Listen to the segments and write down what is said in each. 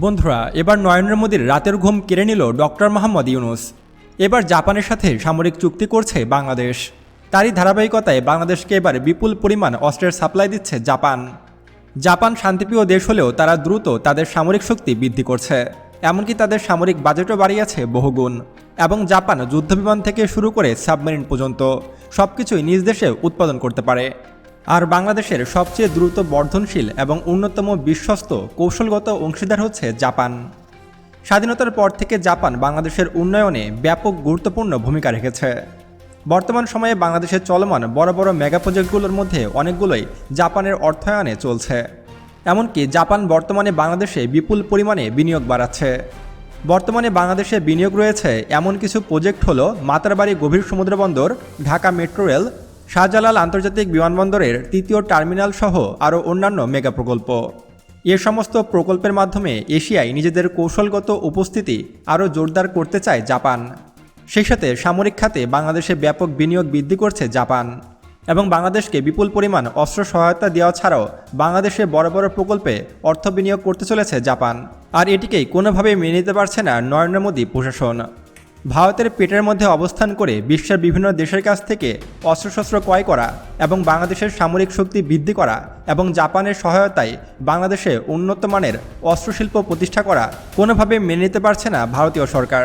বন্ধুরা, এবার নরেন্দ্র মোদীর রাতের ঘুম কেড়ে নিল ডক্টর মোহাম্মদ ইউনুস। এবার জাপানের সাথে সামরিক চুক্তি করছে বাংলাদেশ। তারই ধারাবাহিকতায় বাংলাদেশকে এবার বিপুল পরিমাণ অস্ত্রের সাপ্লাই দিচ্ছে জাপান। জাপান শান্তিপ্রিয় দেশ হলেও তারা দ্রুত তাদের সামরিক শক্তি বৃদ্ধি করছে। এমনকি তাদের সামরিক বাজেটও বাড়িয়েছে বহুগুণ। এবং জাপান যুদ্ধবিমান থেকে শুরু করে সাবমেরিন পর্যন্ত সবকিছুই নিজ দেশে উৎপাদন করতে পারে। আর বাংলাদেশের সবচেয়ে দ্রুত বর্ধনশীল এবং অন্যতম বিশ্বস্ত কৌশলগত অংশীদার হচ্ছে জাপান। স্বাধীনতার পর থেকে জাপান বাংলাদেশের উন্নয়নে ব্যাপক গুরুত্বপূর্ণ ভূমিকা রেখেছে। বর্তমান সময়ে বাংলাদেশের চলমান বড় বড় মেগা প্রজেক্টগুলোর মধ্যে অনেকগুলোই জাপানের অর্থায়নে চলছে। এমনকি জাপান বর্তমানে বাংলাদেশে বিপুল পরিমাণে বিনিয়োগ বাড়াচ্ছে। বর্তমানে বাংলাদেশে বিনিয়োগ রয়েছে এমন কিছু প্রজেক্ট হলো মাতারবাড়ি গভীর সমুদ্র বন্দর ঢাকা মেট্রো রেল শাহজালাল আন্তর্জাতিক বিমানবন্দরের তৃতীয় টার্মিনাল সহ আরও অন্যান্য মেগা প্রকল্প। এ সমস্ত প্রকল্পের মাধ্যমে এশিয়ায় নিজেদের কৌশলগত উপস্থিতি আরও জোরদার করতে চায় জাপান। সেই সাথে সামরিক খাতে বাংলাদেশে ব্যাপক বিনিয়োগ বৃদ্ধি করছে জাপান এবং বাংলাদেশকে বিপুল পরিমাণ অস্ত্র সহায়তা দেওয়া ছাড়াও বাংলাদেশে বড় বড় প্রকল্পে অর্থ বিনিয়োগ করতে চলেছে জাপান। আর এটিকেই কোনোভাবেই মেনে নিতে পারছে না নরেন্দ্র মোদী প্রশাসন। ভারতের পেটের মধ্যে অবস্থান করে বিশ্বের বিভিন্ন দেশের কাছ থেকে অস্ত্রশস্ত্র ক্রয় করা এবং বাংলাদেশের সামরিক শক্তি বৃদ্ধি করা এবং জাপানের সহায়তায় বাংলাদেশে উন্নত মানের অস্ত্রশিল্প প্রতিষ্ঠা করা কোনোভাবে মেনে নিতে পারছে না ভারতীয় সরকার।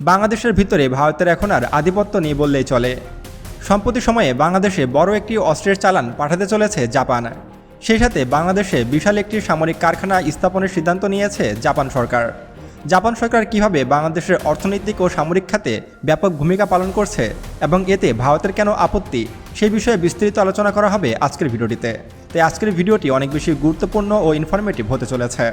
বাংলাদেশের ভিতরে ভারতের এখন আর আধিপত্য নেই বললেই চলে। সম্প্রতি সময়ে বাংলাদেশে বড় একটি অস্ত্রের চালান পাঠাতে চলেছে জাপান। সেই সাথে বাংলাদেশে বিশাল একটি সামরিক কারখানা স্থাপনের সিদ্ধান্ত নিয়েছে জাপান সরকার। জাপান সরকার কীভাবে বাংলাদেশের অর্থনৈতিক ও সামরিক খাতে ব্যাপক ভূমিকা পালন করছে এবং এতে ভারতের কেন আপত্তি সেই বিষয়ে বিস্তারিত আলোচনা করা হবে আজকের ভিডিওটিতে। তাই আজকের ভিডিওটি অনেক বেশি গুরুত্বপূর্ণ ও ইনফরমেটিভ হতে চলেছে।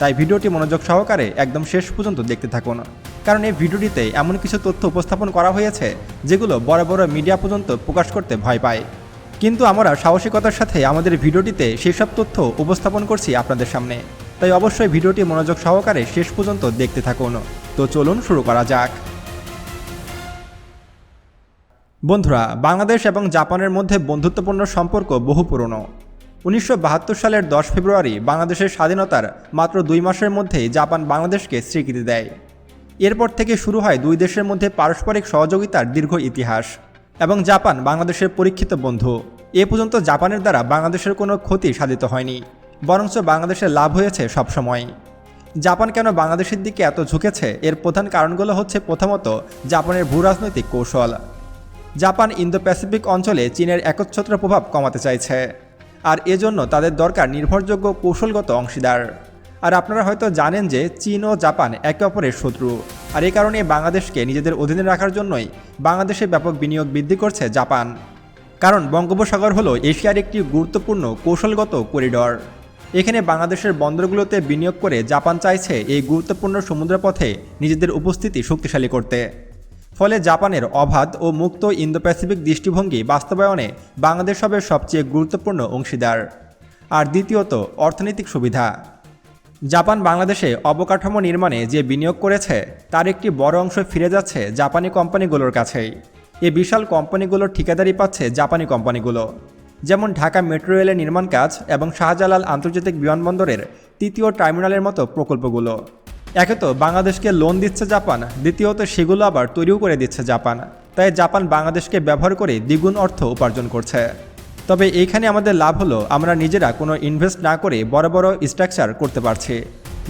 তাই ভিডিওটি মনোযোগ সহকারে একদম শেষ পর্যন্ত দেখতে থাকুন। কারণ এই ভিডিওটিতে এমন কিছু তথ্য উপস্থাপন করা হয়েছে, যেগুলো বড় বড় মিডিয়া পর্যন্ত প্রকাশ করতে ভয় পায়। কিন্তু আমরা সাহসিকতার সাথে আমাদের ভিডিওটিতে সেই সব তথ্য উপস্থাপন করছি আপনাদের সামনে। তাই অবশ্যই ভিডিওটি মনোযোগ সহকারে শেষ পর্যন্ত দেখতে থাকুন। তো চলুন শুরু করা যাক। বন্ধুরা, বাংলাদেশ এবং জাপানের মধ্যে বন্ধুত্বপূর্ণ সম্পর্ক বহু পুরনো। উনিশশো বাহাত্তর সালের দশ ফেব্রুয়ারি বাংলাদেশের স্বাধীনতার মাত্র দুই মাসের মধ্যেই জাপান বাংলাদেশকে স্বীকৃতি দেয়। এরপর থেকে শুরু হয় দুই দেশের মধ্যে পারস্পরিক সহযোগিতার দীর্ঘ ইতিহাস এবং জাপান বাংলাদেশের পরীক্ষিত বন্ধু। এ পর্যন্ত জাপানের দ্বারা বাংলাদেশের কোনো ক্ষতি সাধিত হয়নি। বরঞ্চ বাংলাদেশের লাভ হয়েছে সবসময়। জাপান কেন বাংলাদেশের দিকে এত ঝুঁকেছে? এর প্রধান কারণগুলো হচ্ছে প্রথমত জাপানের ভূরাজনৈতিক কৌশল। জাপান ইন্দো প্যাসিফিক অঞ্চলে চীনের একচ্ছত্র প্রভাব কমাতে চাইছে। আর এজন্য তাদের দরকার নির্ভরযোগ্য কৌশলগত অংশীদার। আর আপনারা হয়তো জানেন যে চীন ও জাপান একে অপরের শত্রু। আর এই কারণে বাংলাদেশকে নিজেদের অধীনে রাখার জন্যই বাংলাদেশে ব্যাপক বিনিয়োগ বৃদ্ধি করছে জাপান। কারণ বঙ্গোপসাগর হলো এশিয়ার একটি গুরুত্বপূর্ণ কৌশলগত করিডর। এখানে বাংলাদেশের বন্দরগুলোতে বিনিয়োগ করে জাপান চাইছে এই গুরুত্বপূর্ণ সমুদ্রপথে নিজেদের উপস্থিতি শক্তিশালী করতে। ফলে জাপানের অবাধ ও মুক্ত ইন্দো প্যাসিফিক দৃষ্টিভঙ্গি বাস্তবায়নে বাংলাদেশ হবে সবচেয়ে গুরুত্বপূর্ণ অংশীদার। আর দ্বিতীয়ত, অর্থনৈতিক সুবিধা। জাপান বাংলাদেশে অবকাঠামো নির্মাণে যে বিনিয়োগ করেছে, তার একটি বড় অংশ ফিরে যাচ্ছে জাপানি কোম্পানিগুলোর কাছেই। এই বিশাল কোম্পানিগুলোর ঠিকাদারি পাচ্ছে জাপানি কোম্পানিগুলো। যেমন ঢাকা মেট্রো রেলের নির্মাণ কাজ এবং শাহজালাল আন্তর্জাতিক বিমানবন্দরের তৃতীয় টার্মিনালের মতো প্রকল্পগুলো। একে তো বাংলাদেশকে লোন দিচ্ছে জাপান, দ্বিতীয়ত সেগুলো আবার তৈরিও করে দিচ্ছে জাপান। তাই জাপান বাংলাদেশকে ব্যবহার করে দ্বিগুণ অর্থ উপার্জন করছে। তবে এইখানে আমাদের লাভ হলো, আমরা নিজেরা কোনো ইনভেস্ট না করে বড় বড় স্ট্রাকচার করতে পারছি।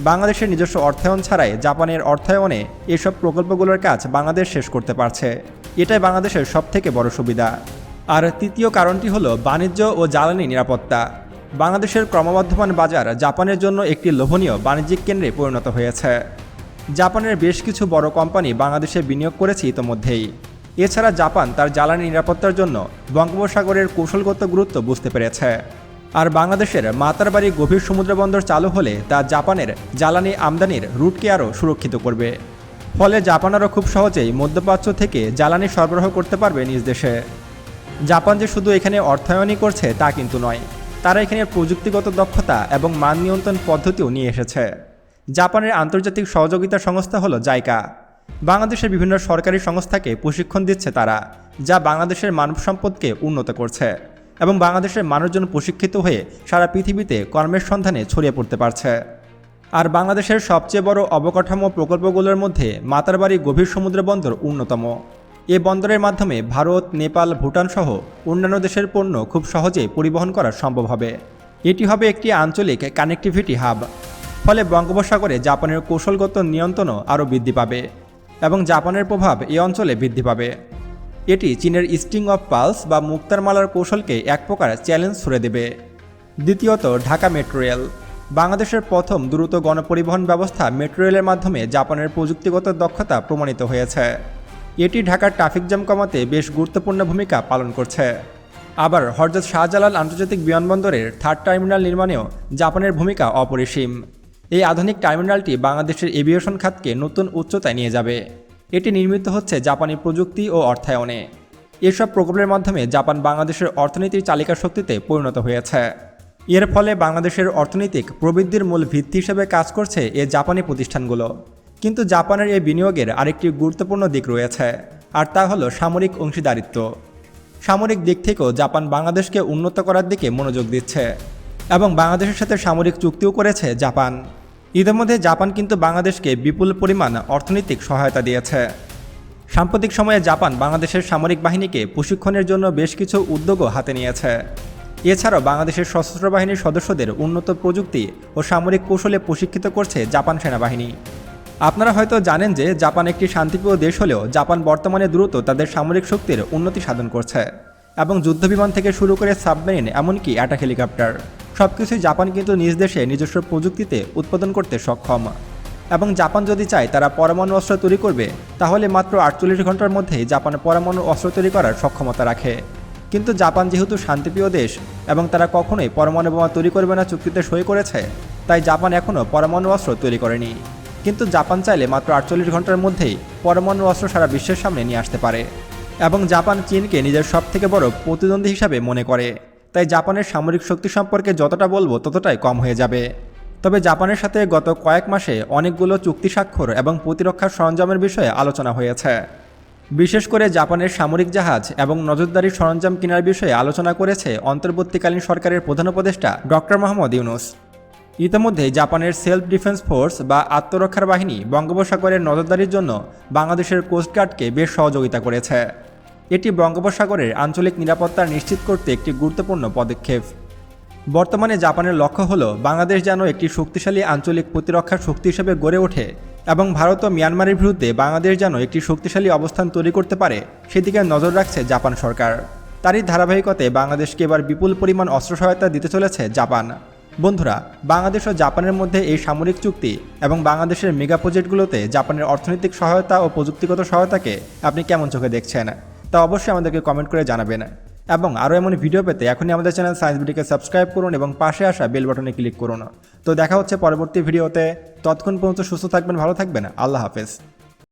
বাংলাদেশের নিজস্ব অর্থায়ন ছাড়াই জাপানের অর্থায়নে এসব প্রকল্পগুলোর কাজ বাংলাদেশ শেষ করতে পারছে। এটাই বাংলাদেশের সবথেকে বড় সুবিধা। আর তৃতীয় কারণটি হলো বাণিজ্য ও জ্বালানি নিরাপত্তা। বাংলাদেশের ক্রমবর্ধমান বাজার জাপানের জন্য একটি লোভনীয় বাণিজ্যিক কেন্দ্রে পরিণত হয়েছে। জাপানের বেশ কিছু বড় কোম্পানি বাংলাদেশে বিনিয়োগ করেছে ইতোমধ্যেই। এছাড়া জাপান তার জ্বালানি নিরাপত্তার জন্য বঙ্গোপসাগরের কৌশলগত গুরুত্ব বুঝতে পেরেছে। আর বাংলাদেশের মাতারবাড়ি গভীর সমুদ্র বন্দর চালু হলে তা জাপানের জ্বালানি আমদানির রুটকে আরও সুরক্ষিত করবে। ফলে জাপান আরও খুব সহজেই মধ্যপ্রাচ্য থেকে জ্বালানি সরবরাহ করতে পারবে নিজ দেশে। জাপান যে শুধু এখানে অর্থায়নই করছে, তা কিন্তু নয়। তারা এখানে প্রযুক্তিগত দক্ষতা এবং মান নিয়ন্ত্রণ পদ্ধতিও নিয়ে এসেছে। জাপানের আন্তর্জাতিক সহযোগিতা সংস্থা হলো জাইকা। বাংলাদেশের বিভিন্ন সরকারি সংস্থাকে প্রশিক্ষণ দিচ্ছে তারা, যা বাংলাদেশের মানব সম্পদকে উন্নত করছে এবং বাংলাদেশের মানুষজন প্রশিক্ষিত হয়ে সারা পৃথিবীতে কর্মের সন্ধানে ছড়িয়ে পড়তে পারছে। আর বাংলাদেশের সবচেয়ে বড় অবকাঠামো প্রকল্পগুলোর মধ্যে মাতারবাড়ি গভীর সমুদ্র বন্দর অন্যতম। এ বন্দরের মাধ্যমে ভারত, নেপাল, ভুটান সহ অন্যান্য দেশের পণ্য খুব সহজেই পরিবহন করা সম্ভব হবে। এটি হবে একটি আঞ্চলিক কানেক্টিভিটি হাব ফলে বঙ্গোপসাগরে জাপানের কৌশলগত নিয়ন্ত্রণও আরও বৃদ্ধি পাবে এবং জাপানের প্রভাব এ অঞ্চলে বৃদ্ধি পাবে। এটি চীনের স্টিং অফ পালস বা মুক্তারমালার কৌশলকে এক প্রকার চ্যালেঞ্জ ছুড়ে দেবে। দ্বিতীয়ত, ঢাকা মেট্রো রেল বাংলাদেশের প্রথম দ্রুত গণপরিবহন ব্যবস্থা মেট্রো রেলের মাধ্যমে জাপানের প্রযুক্তিগত দক্ষতা প্রমাণিত হয়েছে। এটি ঢাকার ট্রাফিক জ্যাম কমাতে বেশ গুরুত্বপূর্ণ ভূমিকা পালন করছে। আবার হরজত শাহজালাল আন্তর্জাতিক বিমানবন্দরের থার্ড টার্মিনাল নির্মাণেও জাপানের ভূমিকা অপরিসীম। এই আধুনিক টার্মিনালটি বাংলাদেশের এভিয়েশন খাতকে নতুন উচ্চতায় নিয়ে যাবে। এটি নির্মিত হচ্ছে জাপানি প্রযুক্তি ও অর্থায়নে। এসব প্রকল্পের মাধ্যমে জাপান বাংলাদেশের অর্থনীতির চালিকা শক্তিতে পরিণত হয়েছে। এর ফলে বাংলাদেশের অর্থনৈতিক প্রবৃদ্ধির মূল ভিত্তি হিসেবে কাজ করছে এ জাপানি প্রতিষ্ঠানগুলো। কিন্তু জাপানের এই বিনিয়োগের আরেকটি গুরুত্বপূর্ণ দিক রয়েছে, আর তা হলো সামরিক অংশীদারিত্ব। সামরিক দিক থেকেও জাপান বাংলাদেশকে উন্নত করার দিকে মনোযোগ দিচ্ছে, এবং বাংলাদেশের সাথে সামরিক চুক্তিও করেছে জাপান। ইতিমধ্যে জাপান কিন্তু বাংলাদেশকে বিপুল পরিমাণ অর্থনৈতিক সহায়তা দিয়েছে। সাম্প্রতিক সময়ে জাপান বাংলাদেশের সামরিক বাহিনীকে প্রশিক্ষণের জন্য বেশ কিছু উদ্যোগও হাতে নিয়েছে। এছাড়াও বাংলাদেশের সশস্ত্র বাহিনীর সদস্যদের উন্নত প্রযুক্তি ও সামরিক কৌশলে প্রশিক্ষিত করছে জাপান সেনাবাহিনী। আপনারা হয়তো জানেন যে জাপান একটি শান্তিপ্রিয় দেশ হলেও জাপান বর্তমানে দ্রুত তাদের সামরিক শক্তির উন্নতি সাধন করছে এবং যুদ্ধবিমান থেকে শুরু করে সাবমেরিন, এমনকি অ্যাটাক হেলিকপ্টার। সবকিছুই জাপান কিন্তু নিজ দেশে নিজস্ব প্রযুক্তিতে উৎপাদন করতে সক্ষম। এবং জাপান যদি চায় তারা পরমাণু অস্ত্র তৈরি করবে, তাহলে মাত্র আটচল্লিশ ঘণ্টার মধ্যেই জাপান পরমাণু অস্ত্র তৈরি করার সক্ষমতা রাখে। কিন্তু জাপান যেহেতু শান্তিপ্রিয় দেশ এবং তারা কখনোই পরমাণু বোমা তৈরি করবে না চুক্তিতে সই করেছে, তাই জাপান এখনও পরমাণু অস্ত্র তৈরি করেনি। কিন্তু জাপান চাইলে মাত্র আটচল্লিশ ঘণ্টার মধ্যেই পরমাণু অস্ত্র সারা বিশ্বের সামনে নিয়ে আসতে পারে। এবং জাপান চীনকে নিজের সবথেকে বড় প্রতিদ্বন্দ্বী হিসাবে মনে করে। তাই জাপানের সামরিক শক্তি সম্পর্কে যতটা বলব, ততটাই কম হয়ে যাবে। তবে জাপানের সাথে গত কয়েক মাসে অনেকগুলো চুক্তি স্বাক্ষর এবং প্রতিরক্ষা সরঞ্জামের বিষয়ে আলোচনা হয়েছে। বিশেষ করে জাপানের সামরিক জাহাজ এবং নজরদারি সরঞ্জাম কেনার বিষয়ে আলোচনা করেছে অন্তর্বর্তীকালীন সরকারের প্রধান উপদেষ্টা ডক্টর মোহাম্মদ ইউনুস। ইতিমধ্যে জাপানের সেলফ ডিফেন্স ফোর্স বা আত্মরক্ষার বাহিনী বঙ্গোপসাগরের নজরদারির জন্য বাংলাদেশের কোস্টগার্ডকে বেশ সহযোগিতা করেছে। এটি বঙ্গোপসাগরের আঞ্চলিক নিরাপত্তা নিশ্চিত করতে একটি গুরুত্বপূর্ণ পদক্ষেপ। বর্তমানে জাপানের লক্ষ্য হল বাংলাদেশ যেন একটি শক্তিশালী আঞ্চলিক প্রতিরক্ষা শক্তি হিসেবে গড়ে ওঠে এবং ভারত ও মিয়ানমারের বিরুদ্ধে বাংলাদেশ যেন একটি শক্তিশালী অবস্থান তৈরি করতে পারে, সেদিকে নজর রাখছে জাপান সরকার। তারই ধারাবাহিকতায় বাংলাদেশকে এবার বিপুল পরিমাণ অস্ত্র সহায়তা দিতে চলেছে জাপান। বন্ধুরা, বাংলাদেশ ও জাপানের মধ্যে এই সামরিক চুক্তি এবং বাংলাদেশের মেগা প্রজেক্টগুলোতে জাপানের অর্থনৈতিক সহায়তা ও প্রযুক্তিগত সহায়তাকে আপনি কেমন চোখে দেখছেন, তা অবশ্যই আমাদেরকে কমেন্ট করে জানাবেন। এবং আরও এমন ভিডিও পেতে এখনই আমাদের চ্যানেল সায়েন্স বিডিকে সাবস্ক্রাইব করুন এবং পাশে আসা বেল বাটনে ক্লিক করুন। তো দেখা হচ্ছে পরবর্তী ভিডিওতে। ততক্ষণ পর্যন্ত সুস্থ থাকবেন, ভালো থাকবেন। আল্লাহ হাফেজ।